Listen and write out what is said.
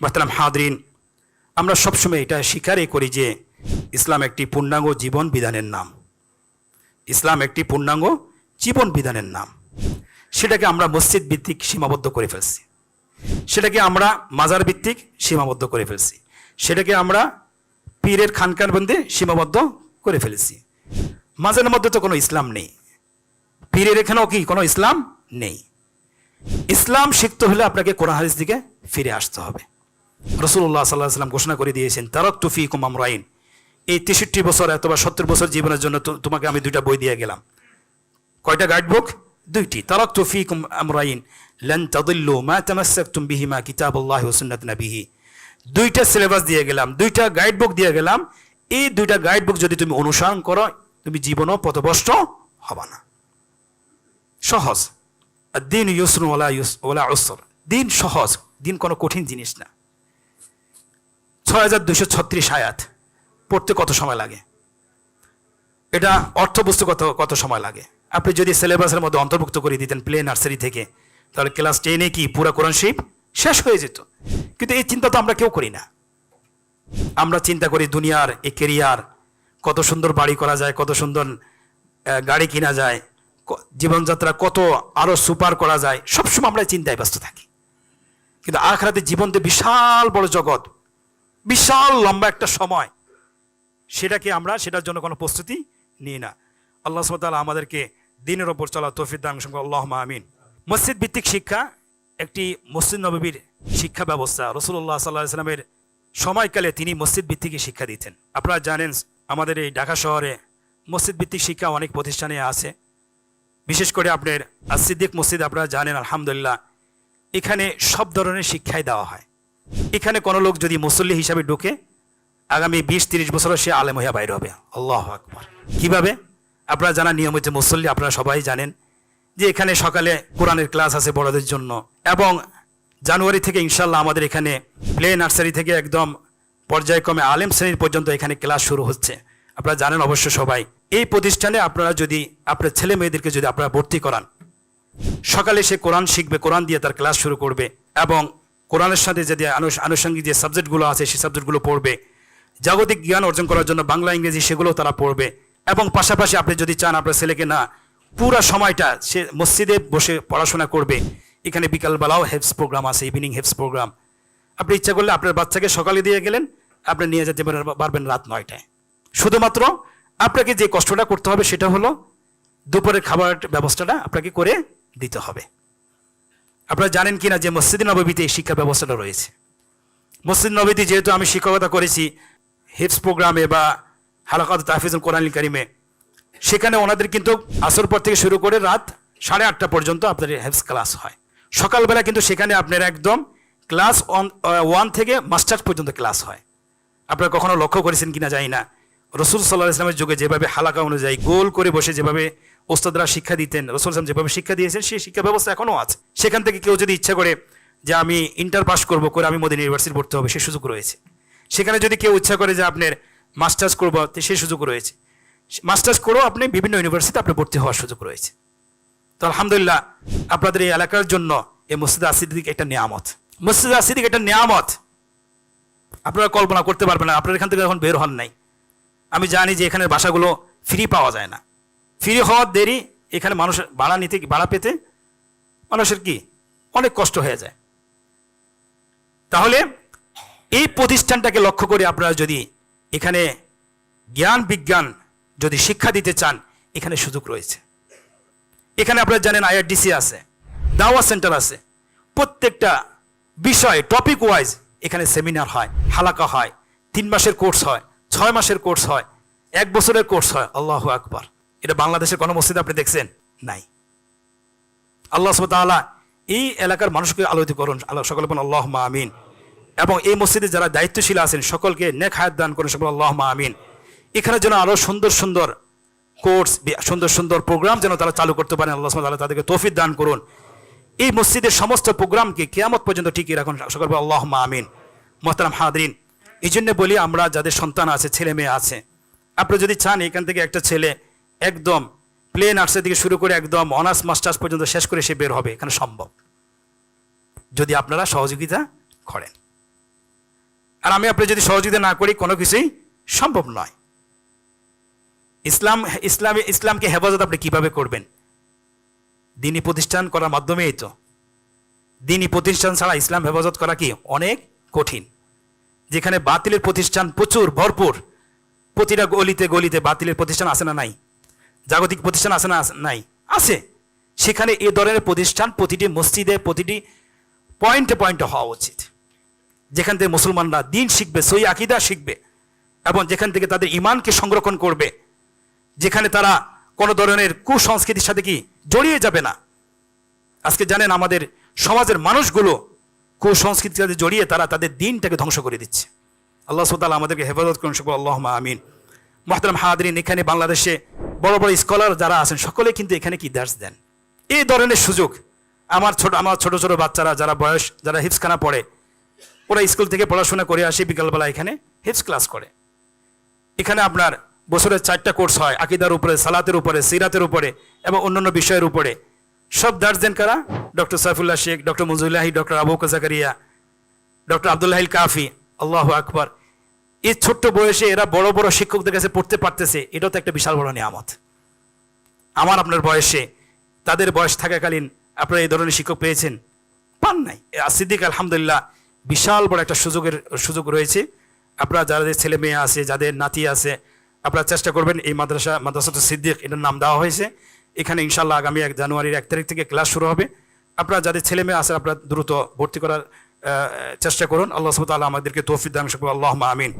মাহতারাম হাদরিন আমরা সবসময় এটা স্বীকারই করি যে ইসলাম একটি পূর্ণাঙ্গ জীবন বিধানের নাম। ইসলাম একটি পূর্ণাঙ্গ জীবন বিধানের নাম। সেটাকে আমরা মসজিদ ভিত্তিক সীমাবদ্ধ করে ফেলছি। সেটাকে আমরা মাজার ভিত্তিক সীমাবদ্ধ করে ফেলছি। সেটাকে আমরা পীরের খানকার বন্দে সীমাবদ্ধ করে ফেলেছি। মাজারের মধ্যে তো কোনো ইসলাম নেই। পীরের এখানেও কি কোনো ইসলাম নেই? ইসলাম শিখতে হলে আপনাকে কোরআন হাদিস দিকে ফিরে আসতে হবে। রসুল্লাহ সাল্লাহ সাল্লাম ঘোষণা করে দিয়েছেন তারক তুফি কুমামরাইন এই তেষট্টি বছর অথবা সত্তর বছর জীবনের জন্য তোমাকে আমি দুইটা বই দিয়ে গেলাম। কয়টা গাইড বুক দুইটি। তারক তুফি কুম আমরাইন। লেন তাদুল্লু মা তামাসাকতুম বিহিমা কিতাবুল্লাহ ওয়া সুন্নাত দুইটা সিলেবাস দিয়ে গেলাম, দুইটা গাইড বুক দিয়ে গেলাম। এই দুইটা গাইড বুক যদি তুমি অনুসরণ করো, তুমি জীবনও পথভ্রষ্ট হবা না। সহজ। দিন ইউসরুন ওলা ইউস ওলা দিন সহজ, দিন কোনো কঠিন জিনিস না। ছয় ছত্রিশ আয়াত। পড়তে কত সময় লাগে? এটা অর্থবস্তু কত কত সময় লাগে? আপনি যদি সিলেবাসের মধ্যে অন্তর্ভুক্ত করে দিতেন প্লে নার্সারি থেকে, তাহলে ক্লাস টেনে কি পুরো কোরআন শিপ শেষ হয়ে যেত? কিন্তু এই চিন্তা তো আমরা কেউ করি না। আমরা চিন্তা করি দুনিয়ার এই কেরিয়ার, কত সুন্দর বাড়ি করা যায়, কত সুন্দর গাড়ি কিনা যায় জীবনযাত্রা কত আরও সুপার করা যায়, সবসময় আমরা চিন্তায় ব্যস্ত থাকি। কিন্তু আখরাতে জীবন তো বিশাল বড় জগৎ বিশাল লম্বা একটা সময়। সেটাকে আমরা সেটার জন্য কোনো প্রস্তুতি নিই না। আল্লাহ সুবতাল আমাদেরকে দিনের ওপর চলা তৌফিক সঙ্গে আল্লাহ আমিন। মসজিদ ভিত্তিক শিক্ষা একটি মসজিদ নবীর শিক্ষা ব্যবস্থা। রসুল্লাহ সাল্লাহ ইসলামের সময়কালে তিনি মসজিদ ভিত্তিকই শিক্ষা দিতেন। আপনারা জানেন আমাদের এই ঢাকা শহরে মসজিদ ভিত্তিক শিক্ষা অনেক প্রতিষ্ঠানে আছে। বিশেষ করে আপনার আসিদ্দিক মসজিদ, আপনারা জানেন, আলহামদুলিল্লাহ, এখানে সব ধরনের শিক্ষাই দেওয়া হয়। এখানে কোনো লোক যদি মুসল্লি হিসাবে ঢুকে, আগামী বিশ তিরিশ বছরও সে আলেম হইয়া বাইর হবে। আল্লাহ আকবর। কীভাবে? আপনারা জানা নিয়ম হচ্ছে মুসল্লি, আপনারা সবাই জানেন যে এখানে সকালে কোরআনের ক্লাস আছে বড়দের জন্য। এবং জানুয়ারি থেকে ইনশাল্লাহ আমাদের এখানে প্লে নার্সারি থেকে একদম পর্যায়ক্রমে আলেম শ্রেণির পর্যন্ত এখানে ক্লাস শুরু হচ্ছে। আপনারা জানেন অবশ্য সবাই। এই প্রতিষ্ঠানে আপনারা যদি, আপনার ছেলে মেয়েদেরকে যদি আপনারা ভর্তি করান, সকালে সে কোরআন শিখবে, কোরআন দিয়ে তার ক্লাস শুরু করবে এবং কোরআনের সাথে যদি আনুষ- আনুষঙ্গিক যে সাবজেক্টগুলো আছে, সেই সাবজেক্টগুলো পড়বে। জাগতিক জ্ঞান অর্জন করার জন্য বাংলা, ইংরেজি সেগুলো তারা পড়বে। এবং পাশাপাশি আপনি যদি চান আপনার ছেলেকে না, পুরো সময়টা সে মসজিদে বসে পড়াশোনা করবে। এখানে বিকালবেলাও হেফস প্রোগ্রাম আছে ইভিনিং হেফস প্রোগ্রাম আপনি ইচ্ছা করলে আপনার বাচ্চাকে সকালে দিয়ে গেলেন, আপনি নিয়ে যেতে পারবেন রাত নয়টায়। শুধুমাত্র আপনাকে যে কষ্টটা করতে হবে সেটা হলো দুপুরের খাবার ব্যবস্থাটা আপনাকে করে দিতে হবে। আপনারা জানেন কিনা যে মসজিদ নবীতে এই শিক্ষা ব্যবস্থাটা রয়েছে। মসজিদ নবীতে যেহেতু আমি শিক্ষকতা করেছি হিপস প্রোগ্রামে বা হালাকাত তাহফিজুল কোরআন কারিমে, সেখানে ওনাদের কিন্তু আসর পর থেকে শুরু করে রাত সাড়ে আটটা পর্যন্ত আপনাদের হেপস ক্লাস হয়। সকালবেলা কিন্তু সেখানে আপনার একদম ক্লাস ওয়ান থেকে মাস্টার্স পর্যন্ত ক্লাস হয়। আপনারা কখনো লক্ষ্য করেছেন কিনা জানি না। রসুল সাল্লাহ ইসলামের যুগে যেভাবে হালাকা অনুযায়ী গোল করে বসে যেভাবে ওস্তাদরা শিক্ষা দিতেন, রসুল ইসলাম যেভাবে শিক্ষা দিয়েছেন, সেই শিক্ষা ব্যবস্থা এখনও আছে। সেখান থেকে কেউ যদি ইচ্ছা করে যে আমি ইন্টার পাস করব, করে আমি মোদিন ইউনিভার্সিটি পড়তে হবে, সে সুযোগ রয়েছে। সেখানে যদি কেউ ইচ্ছা করে যে আপনার মাস্টার্স করব সে সুযোগ রয়েছে। মাস্টার্স করেও আপনি বিভিন্ন ইউনিভার্সিটিতে আপনি ভর্তি হওয়ার সুযোগ রয়েছে। তো আলহামদুলিল্লাহ, আপনাদের এই এলাকার জন্য এই মসজিদ আসিদিক একটা নিয়ামত। মসজিদ আসিদিক একটা নিয়ামত। আপনারা কল্পনা করতে পারবেন না, আপনারা এখান থেকে এখন বের হন নাই। আমি জানি যে এখানের বাসাগুলো ফ্রি পাওয়া যায় না। ফ্রি হওয়ার দেরি এখানে মানুষের ভাড়া নিতে, ভাড়া পেতে মানুষের কি? অনেক কষ্ট হয়ে যায়। তাহলে এই প্রতিষ্ঠানটাকে লক্ষ্য করে আপনারা যদি এখানে জ্ঞান, বিজ্ঞান যদি শিক্ষা দিতে চান, এখানে সুযোগ রয়েছে। এখানে আপনারা জানেন আইআরডিসি আছে, দাওয়া সেন্টার আছে। প্রত্যেকটা বিষয় টপিক ওয়াইজ এখানে সেমিনার হয়, হালাকা হয়, তিন মাসের কোর্স হয়। ছয় মাসের কোর্স হয়, এক বছরের কোর্স হয়, আল্লাহ আকবার। এটা বাংলাদেশের কোনো মসজিদে আপনি দেখছেন? নাই। আল্লাহ সুবতাআলা এই এলাকার মানুষকে আলোকিত করুন, আল্লাহ সকল বলুন আল্লাহ আমিন। এবং এই মসজিদে যারা দায়িত্বশীল আছেন, সকলকে নেক হায়াত দান করুন, সকল আল্লাহ আমিন। এখানে যেন আরও সুন্দর সুন্দর কোর্স, সুন্দর সুন্দর প্রোগ্রাম যেন তারা চালু করতে পারেন, আল্লাহ সুবহানাহু তাদেরকে তৌফিক দান করুন। এই মসজিদের সমস্ত প্রোগ্রামকে কেয়ামত পর্যন্ত টিকিয়ে রাখুন, সকল আল্লাহ আমিন। মোহতারাম হাদরিন এই জন্য বলি আমরা যাদের সন্তান আছে, ছেলে মেয়ে আছে আপনি যদি চান এখান থেকে একটা ছেলে একদম প্লে নার্সের থেকে শুরু করে একদম অনার্স মাস্টার্স পর্যন্ত শেষ করে সে বের হবে, এখানে সম্ভব। যদি আপনারা সহযোগিতা করেন। আর আমি আপনি যদি সহযোগিতা না করি, কোনো কিছুই সম্ভব নয়। ইসলাম, ইসলামে, ইসলামকে হেফাজত আপনি কীভাবে করবেন? দিনী প্রতিষ্ঠান করার মাধ্যমেই তো। দিনী প্রতিষ্ঠান ছাড়া ইসলাম হেফাজত করা কি অনেক কঠিন। যেখানে বাতিলের প্রতিষ্ঠান প্রচুর, ভরপুর। প্রতিটা গলিতে গলিতে বাতিলের প্রতিষ্ঠান আছে না নাই? জাগতিক প্রতিষ্ঠান আছে না নাই? আছে। সেখানে এ ধরনের প্রতিষ্ঠান প্রতিটি মসজিদে, প্রতিটি পয়েন্টে পয়েন্টে হওয়া উচিত। যেখান থেকে মুসলমানরা দিন শিখবে সই আকিদা শিখবে, এবং যেখান থেকে তাদের ইমানকে সংরক্ষণ করবে, যেখানে তারা কোনো ধরনের কুসংস্কৃতির সাথে কি জড়িয়ে যাবে না। আজকে জানেন আমাদের সমাজের মানুষগুলো কুসংস্কৃতির সাথে জড়িয়ে তারা তাদের দিনটাকে ধ্বংস করে দিচ্ছে। আল্লাহ সুতাল আমাদেরকে হেফাজত করুন, সকল আল্লাহ আমিন। মোহতারাম হাদিন এখানে বাংলাদেশে বড় বড় স্কলার যারা আছেন, সকলে কিন্তু এখানে কি দার্স দেন? এই ধরনের সুযোগ আমার ছোট আমার ছোট ছোট বাচ্চারা যারা বয়স, যারা হিপসখানা পড়ে, ওরা স্কুল থেকে পড়াশোনা করে আসে বিকালবেলা এখানে হিপস ক্লাস করে। এখানে আপনার বছরের চারটা কোর্স হয়, আকিদার উপরে, সালাতের উপরে, সিরাতের উপরে এবং অন্যান্য বিষয়ের উপরে। সব দার্স দেন কারা? Doctor Saifullah Sheikh doctor Manjullahi doctor Abu কাজাকারিয়া doctor Abdullahil Kafi, আল্লাহ আকবর। এই ছোট্ট বয়সে এরা বড় বড় শিক্ষকদের কাছে পড়তে পারতেছে, এটাও তো একটা বিশাল বড় নিয়ামত। আমার আপনার বয়সে, তাদের বয়স থাকাকালীন আপনারা এই ধরনের শিক্ষক পেয়েছেন? পান নাই। সিদ্দিক, আলহামদুলিল্লাহ, বিশাল বড় একটা সুযোগের, সুযোগ রয়েছে। আপনারা যাদের ছেলে মেয়ে আছে, যাদের নাতি আছে, আপনারা চেষ্টা করবেন এই মাদ্রাসা মাদ্রাসাত সিদ্দিক, এটার নাম দেওয়া হয়েছে। এখানে ইনশাল্লাহ আগামী এক জানুয়ারির এক তারিখ থেকে ক্লাস শুরু হবে। আপনারা যাদের ছেলে মেয়ে আছে, আপনারা দ্রুত ভর্তি করার চেষ্টা করুন। আল্লাহ ওয়া আমাদেরকে তৌফিক দান আল্লাহ আমিন।